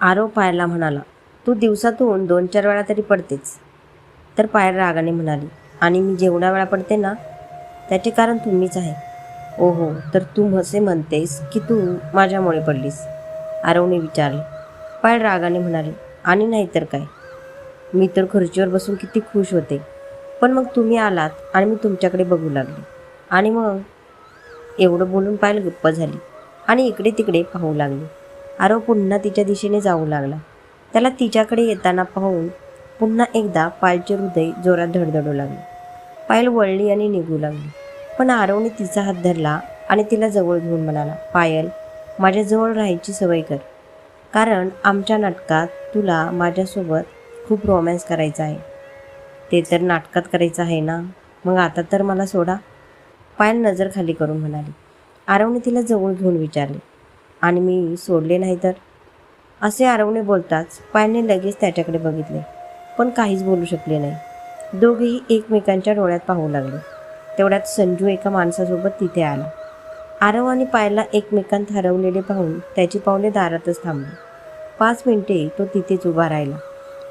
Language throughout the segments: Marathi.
आरव पायरला म्हणाला तू दिवसातून दोन चार वेळा तरी पडतेच तर पायल रागाने म्हणाली आणि मी जेवढ्या वेळा पडते ना त्याचे कारण तुम्हीच आहे. ओहो तर तू असे म्हणतेस की तू माझ्यामुळे पडलीस आरवने विचारले. पायर रागाने म्हणाले आणि नाही तर काय? मी तर खुर्चीवर बसून किती खुश होते. पण मग तुम्ही आलात आणि मी तुमच्याकडे बघू लागले. आणि मग? एवढं बोलून पायल गप्प झाली आणि इकडे तिकडे पाहू लागली. आरव पुन्हा तिच्या दिशेने जाऊ लागला. त्याला तिच्याकडे येताना पाहून पुन्हा एकदा पायलचे हृदय जोरात धडधडू लागले. पायल वळली आणि निघू लागली. पण आरवने तिचा हात धरला आणि तिला जवळ घेऊन म्हणाला पायल माझ्याजवळ राहायची सवय कर. कारण आमच्या नाटकात तुला माझ्यासोबत खूप रोमॅन्स करायचा आहे. ते तर नाटकात करायचं आहे ना? मग आता तर मला सोडा. पायल नजर खाली करून म्हणाली. आरवने तिला जवळ घेऊन विचारले आणि मी सोडले नाही तर? असे आरवणे बोलताच पायलने लगेच त्याच्याकडे बघितले. पण काहीच बोलू शकले नाही. दोघेही एकमेकांच्या डोळ्यात पाहू लागले. तेवढ्यात संजू एका माणसासोबत तिथे आला. आरव आणि पायला एकमेकांत हरवलेले पाहून त्याची पावले दारातच थांबली. पाच मिनिटे तो तिथेच उभा राहिला.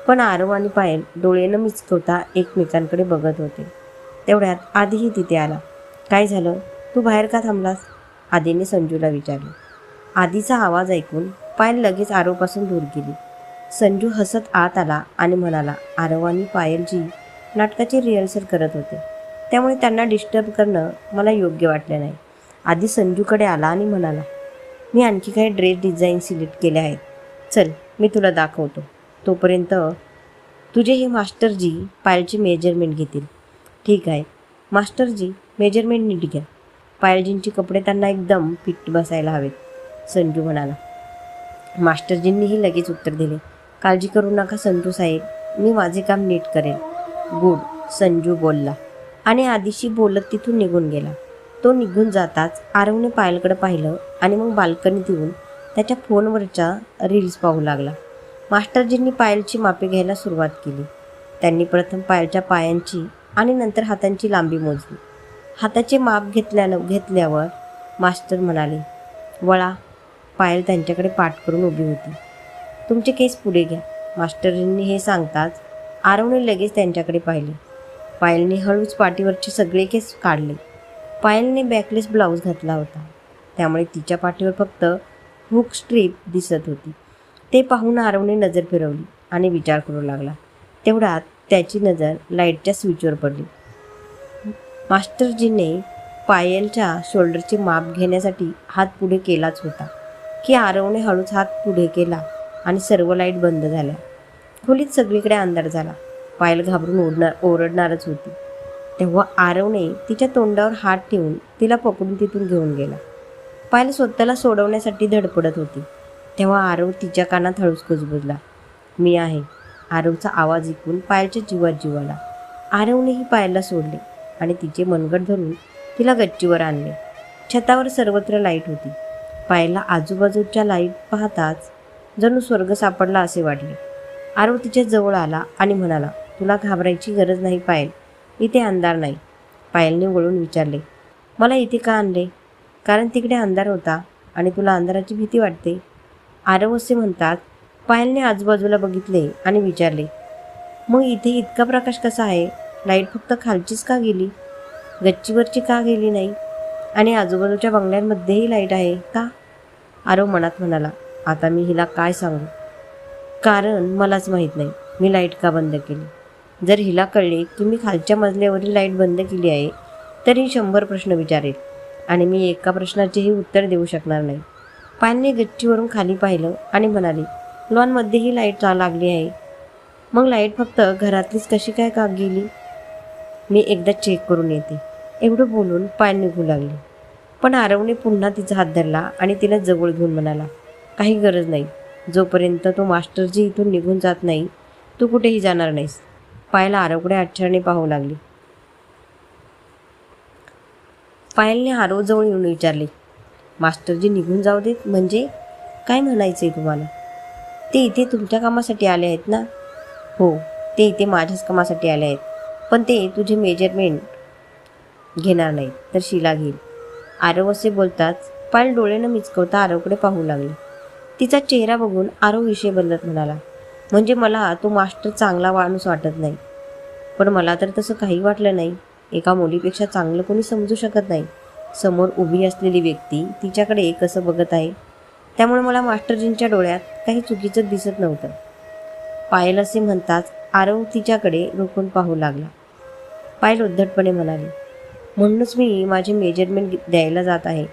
पण आरव आणि पायल डोळे न मिचकवता एकमेकांकडे बघत होते. तेवढ्यात आधीही तिथे आला. काय झालं? तू बाहेर का थांबलास? आधीने संजूला विचारले. आधीचा आवाज ऐकून पायल लगेच आरोपासून दूर गेली. संजू हसत आत आला आणि म्हणाला आरव आणि पायलजी नाटकाची रिहर्सल करत होते. त्यामुळे त्यांना डिस्टर्ब करणं मला योग्य वाटलं नाही. आधी संजूकडे आला आणि म्हणाला मी आणखी काही ड्रेस डिझाईन सिलेक्ट केले आहेत. चल मी तुला दाखवतो. तोपर्यंत तुझे हे मास्टरजी पायलची मेजरमेंट घेतील. ठीक आहे. मास्टरजी मेजरमेंट नीट घ्या. पायलजींचे कपडे त्यांना एकदम फिट बसायला हवेत. संजू म्हणाला. मास्टरजींनीही लगेच उत्तर दिले. काळजी करू नका संजू साहेब. मी माझे काम नीट करेन. गुड संजू बोलला. आणि आधीशी बोलत तिथून निघून गेला. तो निघून जाताच आरवने पायलकडे पाहिलं आणि मग बाल्कनीत येऊन त्याच्या फोनवरच्या रील्स पाहू लागला. मास्टरजींनी पायलची मापे घ्यायला सुरुवात केली. त्यांनी प्रथम पायलच्या पायांची आणि नंतर हातांची लांबी मोजली. हाताचे माप घेतल्यानं घेतल्यावर मास्टर म्हणाले वळा पायल त्यांच्याकडे पाठ करून उभी होती. तुमचे केस पुढे घ्या. मास्टरींनी हे सांगताच आरवने लगेच त्यांच्याकडे पाहिले. पायलने हळूच पाठीवरचे सगळे केस काढले. पायलने बॅकलेस ब्लाऊज घातला होता. त्यामुळे तिच्या पाठीवर फक्त हुक स्ट्रीप दिसत होती. ते पाहून आरवने नजर फिरवली आणि विचार करू लागला. तेवढ्यात त्याची नजर लाईटच्या स्विचवर पडली. मास्टरजीने पायलच्या शोल्डरचे माप घेण्यासाठी हात पुढे केलाच होता. की आरवने हळूच हात पुढे केला आणि सर्व लाइट बंद झाल्या. खोलीत सगळीकडे अंधार झाला. पायल घाबरून ओढणार ओरडणारच होती. तेव्हा आरवने तिच्या तोंडावर हात ठेवून तिला पकडून तिथून घेऊन गेला. पायल स्वतःला सोडवण्यासाठी धडपडत होती. तेव्हा आरव तिच्या कानात हळूच कुजबुजला. मी आहे आरवचा आवाज ऐकून पायलच्या जीवात जीव आला. आरवनेही पायलला सोडले आणि तिचे मनगट धरून तिला गच्चीवर आणले. छतावर सर्वत्र लाइट होती. पायला आजूबाजूच्या लाइट पाहताच जणू स्वर्ग सापडला असे वाटले. आरव तिच्या जवळ आला आणि म्हणाला तुला घाबरायची गरज नाही पायल. इथे अंधार नाही. पायलने वळून विचारले मला इथे का आणले? कारण तिकडे अंधार होता आणि तुला अंधाराची भीती वाटते. आरव असे म्हणतात पायलने आजूबाजूला बघितले आणि विचारले मग इथे इतका प्रकाश कसा आहे? लाइट फक्त खालचीच का गेली? गच्चीवरची का गेली नाही? आणि आजूबाजूच्या बंगल्यांमध्येही लाइट आहे का? आरव मनात म्हणाला आता मी हिला काय सांगू? कारण मलाच माहीत नाही. मी लाइट का बंद केली? जर हिला कळले की मी खालच्या मजल्यावरील लाइट बंद केली आहे तर ही शंभर प्रश्न विचारेल आणि मी एका प्रश्नाचेही उत्तर देऊ शकणार नाही. पायलने गच्चीवरून खाली पाहिलं आणि म्हणाले लॉनमध्येही लाइट चा लागली आहे? मग लाइट फक्त घरातलीच कशी काय का गेली? मी एकदा चेक करून येते. एवढं बोलून पाय निघू लागली पण आरवने पुन्हा तिचा हात धरला आणि तिला जवळ घेऊन म्हणाला काही गरज नाही. जोपर्यंत तो मास्टरजी इथून निघून जात नाही तू कुठेही जाणार नाहीस. पायला आरवकडे आश्चर्याने पाहू लागली. पायलने आरवजवळ येऊन विचारले मास्टरजी निघून जाऊ देत? म्हणजे काय म्हणायचं आहे तुम्हाला? ते इथे तुमच्या कामासाठी आले आहेत ना? हो ते इथे माझ्याच कामासाठी आले आहेत. पण ते तुझे मेजरमेंट घेणार नाहीत तर शिला घेईल. आरव असे बोलताच पायल डोळे न मिचकवता आरवकडे पाहू लागले. तिचा चेहरा बघून आरो विषय बदलत म्हणाला म्हणजे मला तो मास्टर चांगला माणूस वाटत नाही. पण मला तर तसं काही वाटलं नाही. एका मुलीपेक्षा चांगलं कोणी समजू शकत नाही. समोर उभी असलेली व्यक्ती तिच्याकडे कसं बघत आहे? त्यामुळे मला मास्टरजींच्या डोळ्यात काही चुकीचं दिसत नव्हतं. पायल असे म्हणताच आरव तिच्याकडे रोखून पाहू लागला. पायल उद्धटपणे म्हणाली म्हणूनच मी माझे मेजरमेंट द्यायला जात आहे.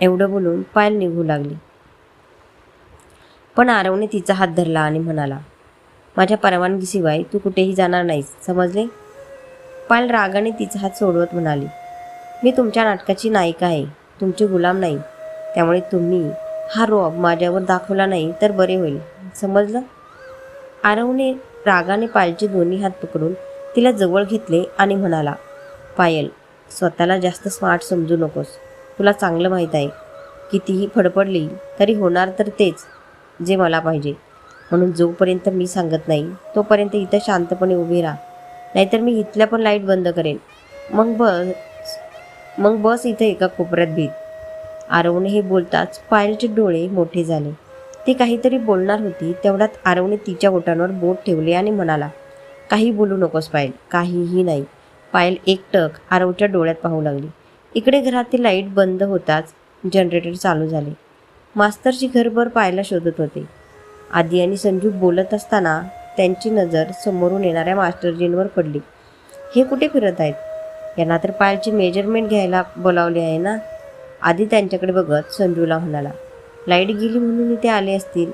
एवढं बोलून पायल निघू लागली. पण आरवने तिचा हात धरला आणि म्हणाला माझ्या परवानगीशिवाय तू कुठेही जाणार नाहीस समजले? पायल रागाने तिचा हात सोडवत म्हणाली मी तुमच्या नाटकाची नायिका आहे तुमचे गुलाम नाही. त्यामुळे तुम्ही हा रॉब माझ्यावर दाखवला नाही तर बरे होईल समजलं? आरवने रागाने पायलचे दोन्ही हात पकडून तिला जवळ घेतले आणि म्हणाला पायल स्वतःला जास्त स्मार्ट समजू नकोस. तुला चांगलं माहीत आहे. कितीही फडफडली तरी होणार तर तेच जे मला पाहिजे. म्हणून जोपर्यंत मी सांगत नाही तोपर्यंत इथं शांतपणे उभी राहा. नाहीतर मी इथल्या पण लाइट बंद करेन. मग बस मग बस इथं एका कोपऱ्यात भीत आरवणे हे बोलताच पायलचे डोळे मोठे झाले. ती काहीतरी बोलणार होती तेवढ्यात आरवने तिच्या ओटांवर बोट ठेवले आणि म्हणाला काही बोलू नकोस पायल. काहीही नाही. पायल एकटक आरवच्या डोळ्यात पाहू लागली. इकडे घरातील लाइट बंद होताच जनरेटर चालू झाले. मास्तरची घरभर पायला शोधत होते. आदी आणि संजू बोलत असताना त्यांची नजर समोरून येणाऱ्या मास्टरजींवर पडली. हे कुठे फिरत आहेत? यांना तर पायलची मेजरमेंट घ्यायला बोलावले आहे ना? आधी त्यांच्याकडे बघत संजूला म्हणाला. लाइट गेली म्हणून इथे आले असतील?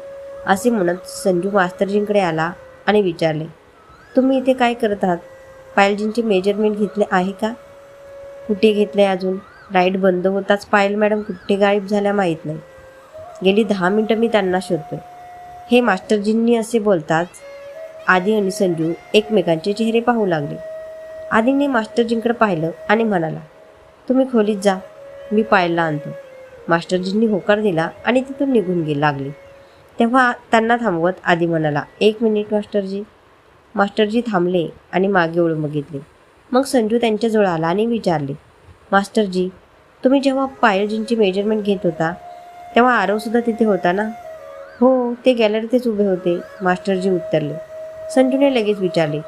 असे म्हणत संजू मास्तरजींकडे आला आणि विचारले. तुम्ही इथे काय करत आहात? पायलजींचे मेजरमेंट घेतले आहे का? कुठे घेतले अजून? राईड बंद होताच पायल मॅडम कुठे गायब झाल्या माहीत नाही. गेली दहा मिनटं मी त्यांना शोधतो हे मास्टरजींनी असे बोलताच आदी आणि संजू एकमेकांचे चेहरे पाहू लागले. आदीने मास्टरजींकडे पाहिलं आणि म्हणाला तुम्ही खोलीत जा मी पायलला आणतो. मास्टरजींनी होकार दिला आणि तिथून निघून गे लागले. तेव्हा त्यांना थांबवत आधी म्हणाला एक मिनिट मास्टरजी. मास्टरजी थांबले आणि मागे वळून बघितले. मग संजू त्यांच्याजवळ आला आणि विचारले मास्टरजी तुम्ही जेव्हा पायलजींची मेजरमेंट घेत होता तेव्हा आरवसुद्धा तिथे होता ना? हो ते गॅलरीतच उभे होते मास्टरजी उत्तरले. संजूने लगेच विचारले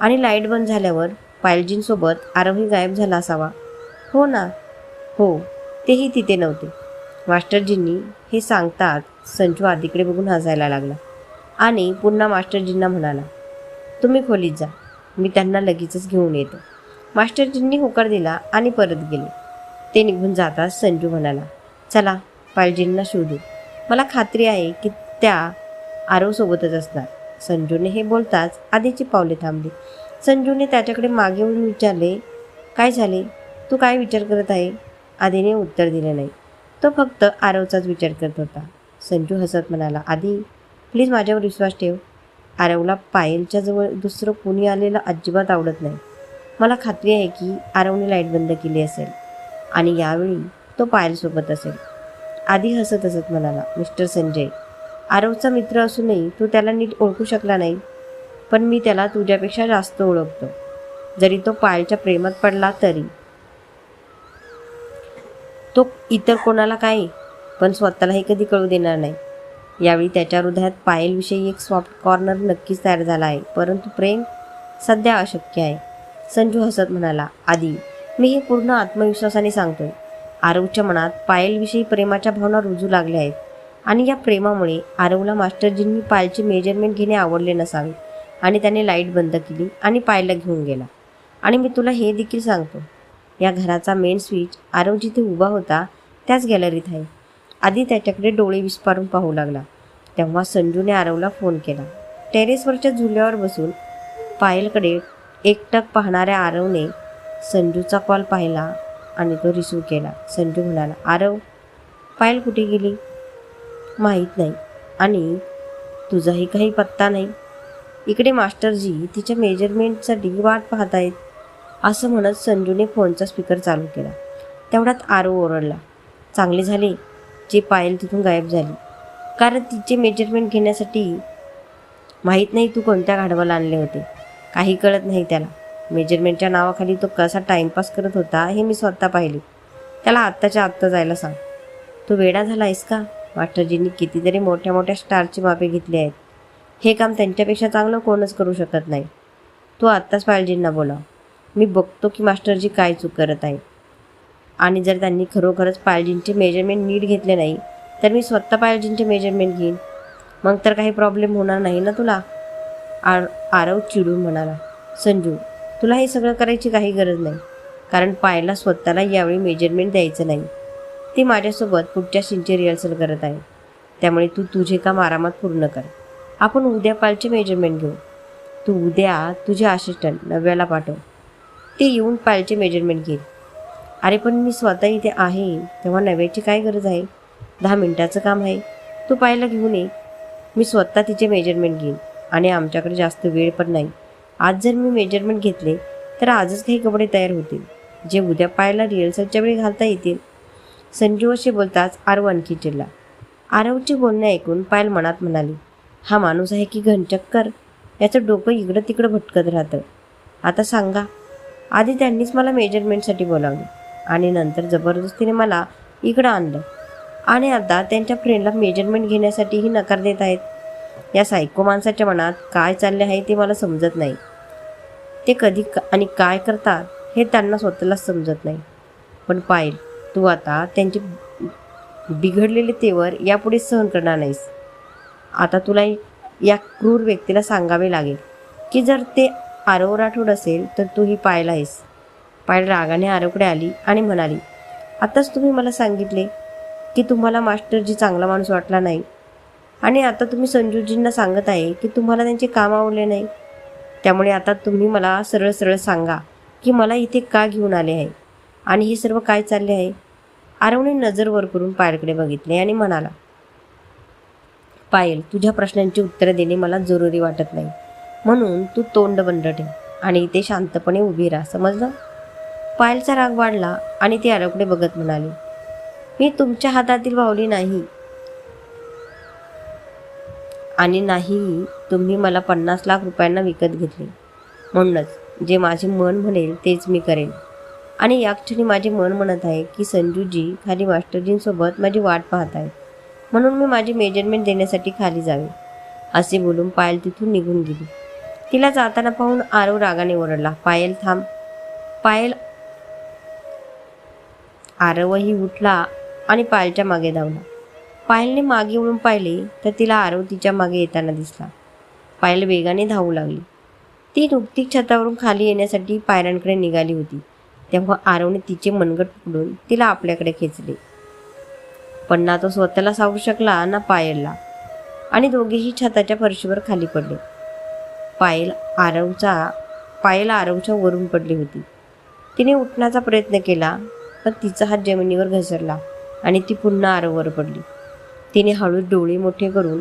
आणि लाइट बंद झाल्यावर पायलजींसोबत आरवही गायब झाला असावा? हो ना. हो तेही तिथे नव्हते. मास्टरजींनी हे सांगताच संजू आधीकडे बघून हसायला लागला आणि पुन्हा मास्टरजींना म्हणाला तुम्ही खोलीत जा. मी त्यांना लगेचच घेऊन येतो. मास्टरजींनी होकार दिला आणि परत गेले. ते निघून जाताच संजू म्हणाला चला पायलजींना शोधू. मला खात्री आहे की त्या आरोसोबतच असणार. संजूने हे बोलताच आधीची पावले थांबली. संजूने त्याच्याकडे मागे येऊन विचारले काय झाले? तू काय विचार करत आहे? आधीने उत्तर दिले नाही. तो फक्त आरवचाच विचार करत होता. संजू हसत म्हणाला आधी प्लीज माझ्यावर विश्वास ठेव. आरवला पायलच्या जवळ दुसरं कोणी आलेलं अजिबात आवडत नाही. मला खात्री आहे की आरवने लाइट बंद केली असेल आणि यावेळी तो पायलसोबत असेल. आधी हसत हसत म्हणाला मिस्टर संजय आरवचा मित्र असूनही तू त्याला नीट ओळखू शकला नाही पण मी त्याला तुझ्यापेक्षा जास्त ओळखतो. जरी तो पायलच्या प्रेमात पडला तरी. तो इतर कोणाला काय पण स्वतःलाही कधी कळू देणार नाही. यावेळी त्याच्या हृदयात पायलविषयी एक सॉफ्ट कॉर्नर नक्कीच तयार झाला आहे. परंतु प्रेम सध्या अशक्य आहे. संजू हसत म्हणाला आधी मी हे पूर्ण आत्मविश्वासाने सांगतोय. आरवच्या मनात पायलविषयी प्रेमाच्या भावना रुजू लागल्या आहेत आणि या प्रेमामुळे आरवला मास्टरजींनी पायलचे मेजरमेंट घेणे आवडले नसावे आणि त्याने लाइट बंद केली आणि पायला घेऊन गेला. आणि मी तुला हे देखील सांगतो या घराचा मेन स्विच आरव जिथे उभा होता त्याच गॅलरीत आहे. आधी त्याच्याकडे डोळे विस्पारून पाहू लागला. तेव्हा संजूने आरवला फोन केला. टेरेसवरच्या झुल्यावर बसून पायलकडे एकटक पाहणाऱ्या आरवने संजूचा कॉल पाहिला आणि तो रिसीव केला. संजू म्हणाला आरव पायल कुठे गेली? माहीत नाही. आणि तुझाही काही पत्ता नाही? इकडे मास्टरजी तिच्या मेजरमेंटसाठी वाट पाहत आहेत असं म्हणत संजूने फोनचा स्पीकर चालू केला. तेवढ्यात आरव ओरडला चांगले झाले. जे पायल तिथून गायब झाली. कारण तिचे मेजरमेंट घेण्यासाठी माहीत नाही तू कोणत्या गाढवाला आणले होते. काही कळत नाही त्याला. मेजरमेंटच्या नावाखाली तो कसा टाइमपास करत होता हे मी स्वतः पाहिले. त्याला आत्ताच्या आत्ता जायला सांग. तू वेडा झाला आहेस का? मास्टरजींनी कितीतरी मोठ्या मोठ्या स्टारची मापे घेतली आहेत. हे काम त्यांच्यापेक्षा चांगलं कोणच करू शकत नाही. तू आत्ताच पायलजींना बोला मी बघतो की मास्टरजी काय चूक करत आहे. आणि जर त्यांनी खरोखरच पायलजींचे मेजरमेंट नीट घेतले नाही तर मी स्वतः पायलजींचे मेजरमेंट घेईन. मग तर काही प्रॉब्लेम होणार नाही ना तुला? आर आरव चिडून म्हणाला. संजू तुला हे सगळं करायची काही गरज नाही कारण पायला स्वतःला यावेळी मेजरमेंट द्यायचं नाही. ती माझ्यासोबत पुढच्या सिंचे रिहर्सल करत आहे. त्यामुळे तू तुझे काम आरामात पूर्ण कर. आपण उद्या पालचे मेजरमेंट घेऊ. तू उद्या तुझे असिस्टंट नव्याला पाठव. ते येऊन पायलचे मेजरमेंट घेईल. अरे पण मी स्वतः इथे आहे. तेव्हा नव्याची काय गरज आहे? दहा मिनटाचं काम आहे. तू पाहायला घेऊन ये. मी स्वतः तिचे मेजरमेंट घेईन. आणि आमच्याकडे जास्त वेळ पण नाही. आज जर मी मेजरमेंट घेतले तर आजच काही कपडे तयार होतील. जे उद्या पायला रिहर्सलच्या वेळी घालता येतील. संजू असे बोलताच आरव आणखी चिडला आरवचे बोलणे ऐकून पायल मनात म्हणाली हा माणूस आहे की घनचक्कर? याचं डोकं इकडं तिकडं भटकत राहतं. आता सांगा. आधी त्यांनीच मला मेजरमेंटसाठी बोलावलं. आणि नंतर जबरदस्तीने मला इकडं आणलं. आणि आता त्यांच्या फ्रेंडला मेजरमेंट घेण्यासाठीही नकार देत आहेत. या सायको माणसाच्या मनात काय चालले आहे ते मला समजत नाही. ते कधी आणि काय करतात हे त्यांना स्वतःलाच समजत नाही. पण पायल तू आता त्यांचे बिघडलेले तेवर यापुढे सहन करणार नाहीस. आता तुला या क्रूर व्यक्तीला सांगावे लागेल की जर ते आरव राठोड असेल तर तू ही पायल आहेस. पायल रागाने आरोकडे आली आणि म्हणाली आताच तुम्ही मला सांगितले की तुम्हाला मास्टरजी चांगला माणूस वाटला नाही. आणि आता तुम्ही संजूजींना सांगत आहे की तुम्हाला त्यांचे काम आवडले नाही. त्यामुळे आता तुम्ही मला सरळ सरळ सांगा की मला इथे का घेऊन आले आहे? आणि हे सर्व काय चालले आहे? आरवने नजर वर करून पायलकडे बघितले आणि म्हणाला पायल तुझ्या प्रश्नांची उत्तरं देणे मला जरुरी वाटत नाही. म्हणून तू तोंड बंद ठेव आणि इथे शांतपणे उभी राहा. समजलं? पायलचा राग वाढला आणि ती आरवकडे बघत म्हणाली मी तुमच्या हातातील बाहुली नाही. आणि नाही तुम्ही मला पन्नास लाख रुपयांना विकत घेतले. म्हणूनच जे माझे मन म्हणेल तेच मी करेन. आणि या क्षणी माझे मन म्हणत आहे की संजूजी खाली मास्टरजींसोबत माझी वाट पाहत आहेत. म्हणून मी माझी मेजरमेंट देण्यासाठी खाली जावे. असे बोलून पायल तिथून निघून गेली. तिला जाताना पाहून आरव रागाने ओरडला पायल थांब. पायल आरवही उठला आणि पायलच्या मागे धावला. पायलने मागे वळून पाहिले तर तिला आरव तिच्यामागे येताना दिसला. पायल वेगाने धावू लागली. ती नुकतीच छतावरून खाली येण्यासाठी पायऱ्यांकडे निघाली होती. तेव्हा आरवने तिचे मनगट पकडून तिला आपल्याकडे खेचले. पण ना तो स्वतःला सावू शकला ना पायलला. आणि दोघेही छताच्या फरशीवर खाली पडले. पायल आरवचा पायल आरवच्या वरून पडली होती. तिने उठण्याचा प्रयत्न केला पण तिचा हात जमिनीवर घसरला आणि ती पुन्हा आरववर पडली. तिने हळूच डोळे मोठे करून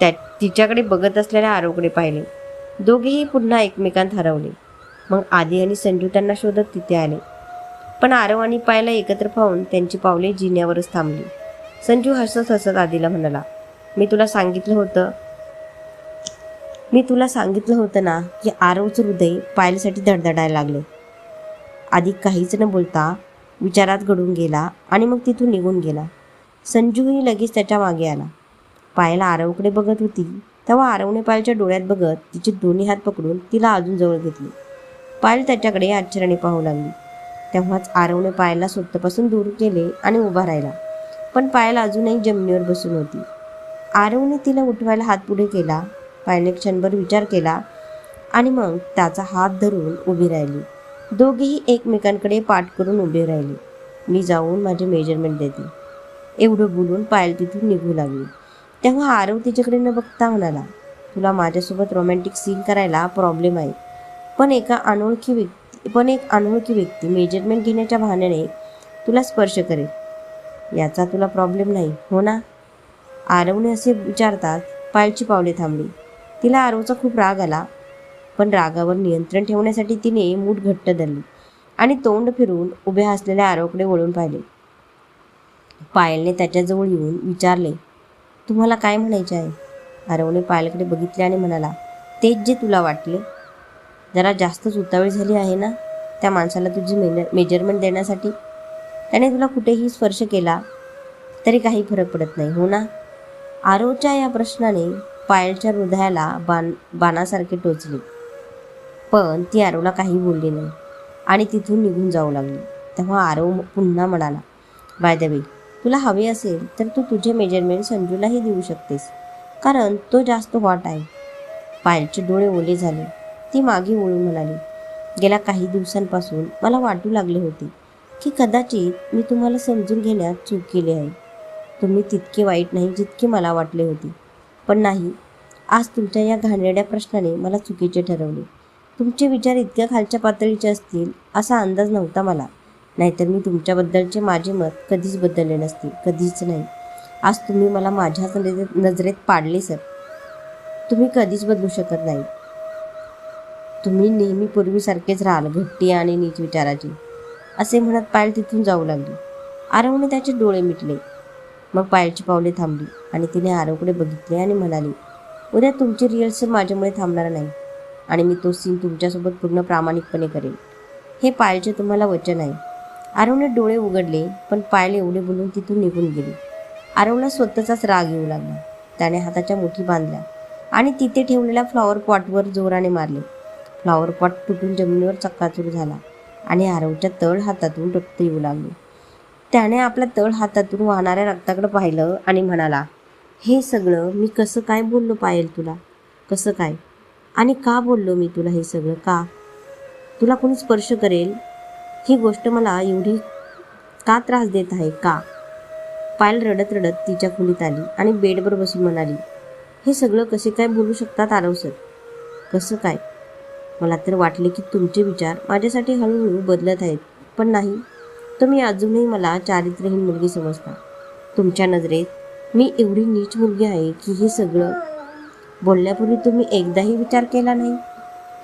त्या तिच्याकडे बघत असलेल्या आरोकडे पाहिले. दोघेही पुन्हा एकमेकांत हरवले. मग आधी आणि संजू त्यांना शोधत तिथे आले. पण आरव आणि पायला एकत्र पाहून त्यांची पावले जिन्यावरच थांबली. संजू हसत हसत आधीला म्हणाला मी तुला सांगितलं होतं मी तुला सांगितलं होतं ना की आरवचं हृदय पायलसाठी धडधडायला लागलं. आधी काहीच न बोलता विचारात घडून गेला आणि मग तिथून निघून गेला. संजूही लगेच त्याच्यामागे आला. पायला आरवकडे बघत होती. तेव्हा आरवने पायलच्या डोळ्यात बघत तिचे दोन्ही हात पकडून तिला अजून जवळ घेतले. पायल त्याच्याकडे आश्चर्याने पाहू लागली. तेव्हाच आरवने पायला स्वतःपासून दूर केले आणि उभा राहिला. पण पायल अजूनही जमिनीवर बसून होती. आरवने तिला उठवायला हात पुढे केला. पायलने क्षणभर विचार केला आणि मग त्याचा हात धरून उभी राहिली. दोघेही एकमेकांकडे पाठ करून उभे राहिले. मी जाऊन माझे मेजरमेंट देते. एवढं बोलून पायल तिथून निघू लागली. तेव्हा आरव तिच्याकडे न बघता म्हणाला तुला माझ्यासोबत रोमॅन्टिक सीन करायला प्रॉब्लेम आहे. पण एका अनोळखी व्यक्ती पण एक अनोळखी व्यक्ती मेजरमेंट घेण्याच्या बहाण्याने तुला स्पर्श करेल. याचा तुला प्रॉब्लेम नाही हो ना? आरवने असे विचारतात पायलची पावले थांबली. तिला आरवचा खूप राग आला. पण रागावर नियंत्रण ठेवण्यासाठी तिने मूठ घट्ट धरली आणि तोंड फिरून उभ्या असलेल्या आरोकडे वळून पाहिले. पायलने त्याच्याजवळ येऊन विचारले तुम्हाला काय म्हणायचे आहे? आरवने पायलकडे बघितले आणि म्हणाला तेच जे तुला वाटले. जरा जास्तच उतावळी झाली आहे ना त्या माणसाला तुझी मेन मेजरमेंट देण्यासाठी? त्याने तुला कुठेही स्पर्श केला तरी काही फरक पडत नाही हो ना? आरोच्या या प्रश्नाने पायलच्या हृदयाला बाण बाणासारखे टोचले. पण ती आरवला काही बोलली नाही. आणि तिथून निघून जाऊ लागली. तेव्हा आरव पुन्हा म्हणाला बाय द वे तुला हवे असेल तर तू तुझे मेजरमेंट संजूलाही देऊ शकतेस. कारण तो जास्त हॉट आहे. पायलचे डोळे ओले झाले. ती मागे ओळून म्हणाली गेल्या काही दिवसांपासून मला वाटू लागले होते की कदाचित मी तुम्हाला समजून घेण्यात चूक केली आहे. तुम्ही तितके वाईट नाही जितके मला वाटले होते. पण नाही आज तुमच्या या घाणेरड्या प्रश्नाने मला चुकीचे ठरवले. तुमचे विचार इतक्या खालच्या पातळीचे असतील असा अंदाज नव्हता मला. नाहीतर मी तुमच्याबद्दलचे माझे मत कधीच बदलले नसते कधीच नाही. आज तुम्ही मला माझ्याच नजरेत नजरेत पाडले सर. तुम्ही कधीच बदलू शकत नाही. तुम्ही नेहमी पूर्वीसारखेच राहाल घट्टी आणि नीच विचाराची. असे म्हणत पायल तिथून जाऊ लागली. आरवने त्याचे डोळे मिटले. मग पायलची पावले थांबली आणि तिने आरवकडे बघितले आणि म्हणाली उद्या तुमची रिहर्सल माझ्यामुळे थांबणार नाही. आणि मी तो सीन तुमच्यासोबत पूर्ण प्रामाणिकपणे करेन. हे पायलचे तुम्हाला वचन आहे. आरवने डोळे उघडले पण पायल एवढे बोलून तिथून निघून गेली. आरवला स्वतःचाच राग येऊ लागला. त्याने हाताच्या मुठी बांधल्या आणि तिथे ठेवलेल्या फ्लॉवर पॉटवर जोराने मारले. फ्लॉवर पॉट तुटून जमिनीवर चक्काचूर झाला आणि आरवच्या तळ हातातून रक्त येऊ लागले. त्याने आपल्या तळ हातातून वाहणाऱ्या रक्ताकडे पाहिलं आणि म्हणाला हे सगळं मी कसं काय बोललो पायल तुला? कसं काय? आणि का बोललो मी तुला हे सगळं? का? तुला कोणी स्पर्श करेल? ही गोष्ट मला एवढी का त्रास देत आहे? का? पायल रडत रडत तिच्या खोलीत आली आणि बेडवर बसून म्हणाली हे सगळं कसे काय बोलू शकतात आरव सर? कसं काय? मला तर वाटले की तुमचे विचार माझ्यासाठी हळूहळू बदलत आहेत. पण नाही तुम्ही अजूनही मला चारित्र्यहीन मुलगी समजता. तुमच्या नजरेत मी एवढी नीच मुलगी आहे की हे सगळं बोलण्यापूर्वी तुम्ही एकदाही विचार केला नाही?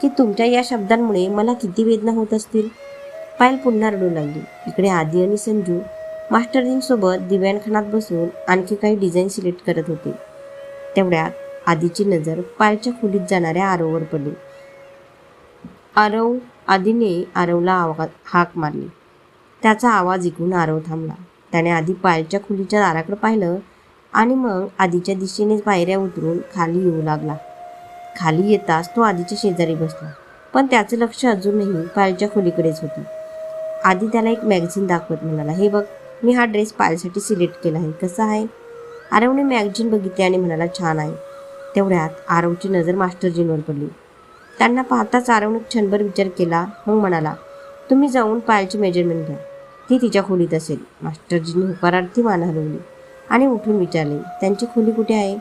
की तुमच्या या शब्दांमुळे मला किती वेदना होत असतील? पायल पुन्हा रडू लागली. इकडे आदी आणि संजू मास्टरजींसोबत दिव्यांखानात बसून आणखी काही डिझाईन सिलेक्ट करत होते. तेवढ्यात आधीची नजर पायलच्या खोलीत जाणाऱ्या आरववर पडली. आरव आदीने आरवला आवाज हाक मारली. त्याचा आवाज ऐकून आरव थांबला. त्याने आधी पायलच्या खोलीच्या दाराकडे पाहिलं आणि मग आधीच्या दिशेने पायऱ्या उतरून खाली येऊ लागला. खाली येताच तो आधीच्या शेजारी बसला. पण त्याचं लक्ष अजूनही पायलच्या खोलीकडेच होतं. आधी त्याला एक मॅगझिन दाखवत म्हणाला हे बघ मी हा ड्रेस पायलसाठी सिलेक्ट केला आहे. कसा आहे? आरवने मॅगझिन बघितले आणि म्हणाला छान आहे. तेवढ्यात आरवची नजर मास्टरजींवर पडली. त्यांना पाहताच आरवने क्षणभर विचार केला. मग म्हणाला तुम्ही जाऊन पायलची मेजरमेंट घ्या. ती तिच्या खोलीत असेल. मास्टरजींनी होकारार्थी मान हलवली. आणि उठून विचारले त्यांची खोली कुठे आहे?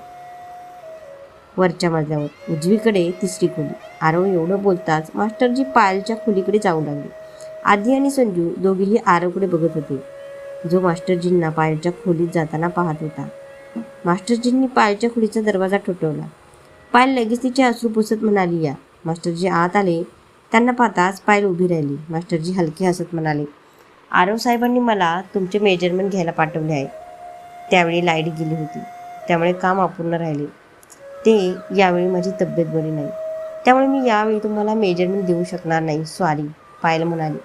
वरच्या मजल्यावर उजवीकडे तिसरी खोली. आरव एवढं बोलताच मास्टरजी पायलच्या खोलीकडे जाऊ लागले. आधी आणि संजू दोघेही आरवकडे बघत होते. जो मास्टरजींना पायलच्या खोलीत जाताना पाहत होता. मास्टरजींनी पायलच्या खोलीचा दरवाजा ठोठवला. पायल लगेच तिचे अश्रू पुसत म्हणाली या. मास्टरजी आत आले. त्यांना पाहताच पायल उभी राहिली. मास्टरजी हलके हसत म्हणाले आरव साहेबांनी मला तुमचे मेजरमेंट घ्यायला पाठवले आहे त्यावेळी लाइट गेली होती. त्यामुळे काम अपूर्ण राहिले. ते यावेळी माझी तब्येत बरी नाही. त्यामुळे मी यावेळी तुम्हाला मेजरमेंट देऊ शकणार नाही. सॉरी पायल म्हणाली.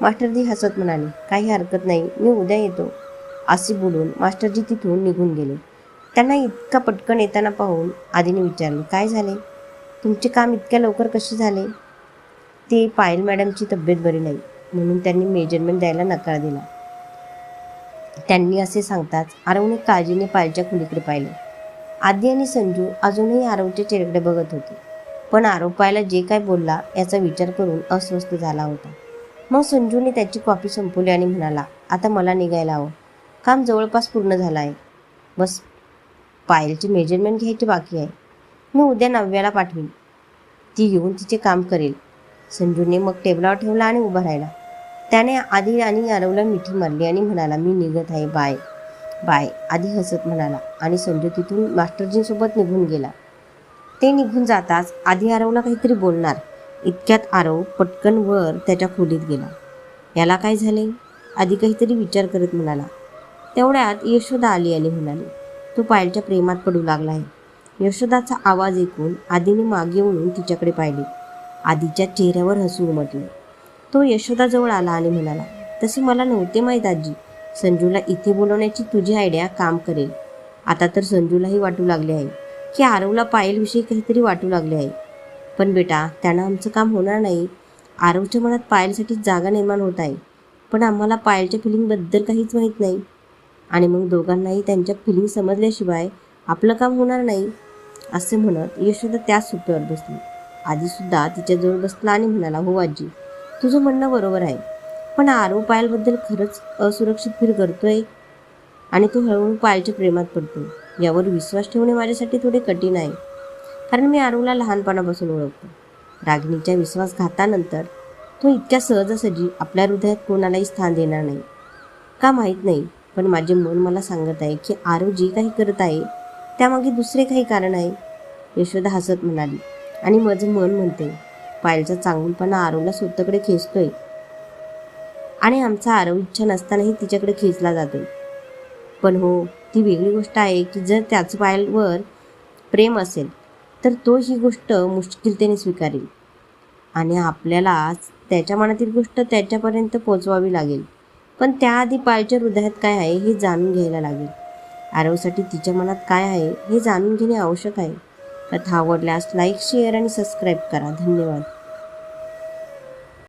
मास्टरजी हसत म्हणाले काही हरकत नाही. मी उद्या येतो. असे बोलून मास्टरजी तिथून निघून गेले. त्यांना इतका पटकन येताना पाहून आधीने विचारले काय झाले? तुमचे काम इतक्या लवकर कसे झाले? ते पायल मॅडमची तब्येत बरी नाही. म्हणून त्यांनी मेजरमेंट द्यायला नकार दिला. त्यांनी असे सांगताच आरवने काळजीने पायलच्या खोलीकडे पाहिले. आदी आणि संजू अजूनही आरवच्या चेहऱ्याकडे बघत होते. पण आरव पायला जे काय बोलला याचा विचार करून अस्वस्थ झाला होता. मग संजूने त्याची कॉफी संपवली आणि म्हणाला आता मला निघायला हवं. काम जवळपास पूर्ण झालं आहे. बस पायलची मेजरमेंट घ्यायची बाकी आहे. मी उद्या नव्याला पाठवीन. ती येऊन तिचे काम करेल. संजूने मग टेबलावर ठेवला आणि उभा राहिला. त्याने आधी आणि आरवला मिठी मारली आणि म्हणाला मी निघत आहे बाय बाय आधी हसत म्हणाला. आणि संजू तिथून मास्टरजींसोबत निघून गेला. ते निघून जाताच आधी आरवला काहीतरी बोलणार. इतक्यात आरव पटकन वर त्याच्या खोलीत गेला. याला काय झाले? आधी काहीतरी विचार करत म्हणाला. तेवढ्यात यशोदा आली आणि म्हणाली तो पायलच्या प्रेमात पडू लागला आहे. यशोदाचा आवाज ऐकून आधीने मागे येऊन तिच्याकडे पाहिले. आधीच्या चेहऱ्यावर हसू उमटले. तो यशोदाजवळ आला आणि म्हणाला तसे मला नव्हते माहीत आजी. संजूला इथे बोलवण्याची तुझी आयडिया काम करेल. आता तर संजूलाही वाटू लागले आहे की आरवला पायलविषयी काहीतरी वाटू लागले आहे. पण बेटा त्यांना आमचं काम होणार नाही. आरवच्या मनात पायलसाठी जागा निर्माण होत आहे. पण आम्हाला पायलच्या फिलिंगबद्दल काहीच माहीत नाही. आणि मग दोघांनाही त्यांच्या फिलिंग समजल्याशिवाय आपलं काम होणार नाही. असे म्हणत यशोदा त्याच सुट्टीवर बसली. आधीसुद्धा तिच्याजवळ बसला आणि म्हणाला हो आजी. तुझं म्हणणं बरोबर आहे. पण आरव पायलबद्दल खरंच असुरक्षित फील करतोय आणि तो हळूहळू पायलच्या प्रेमात पडतो यावर विश्वास ठेवणे माझ्यासाठी थोडे कठीण आहे. कारण मी आरवला लहानपणापासून ओळखतो. रागिणीच्या विश्वासघातानंतर तो इतक्या सहजासहजी आपल्या हृदयात कोणालाही स्थान देणार नाही. का माहीत नाही पण माझे मन मला सांगत आहे की आरव जे काही करत आहे त्यामागे दुसरे काही कारण आहे यशोदा हसत म्हणाली. आणि माझं मन म्हणते पायलचा चांगुलपणा आरवला स्वतःकडे खेचतोय. आणि आमचा आरव इच्छा नसतानाही तिच्याकडे खेचला जातोय. पण हो ती वेगळी गोष्ट आहे की जर त्याचं पायलवर प्रेम असेल तर तो ही गोष्ट मुश्किलतेने स्वीकारेल. आणि आपल्याला त्याच्या मनातील गोष्ट त्याच्यापर्यंत पोचवावी लागेल. पण त्याआधी पायलच्या हृदयात काय आहे हे जाणून घ्यायला लागेल. आरवसाठी तिच्या मनात काय आहे हे जाणून घेणे आवश्यक आहे. कथा आवडल्यास लाईक शेअर आणि सबस्क्राईब करा. धन्यवाद.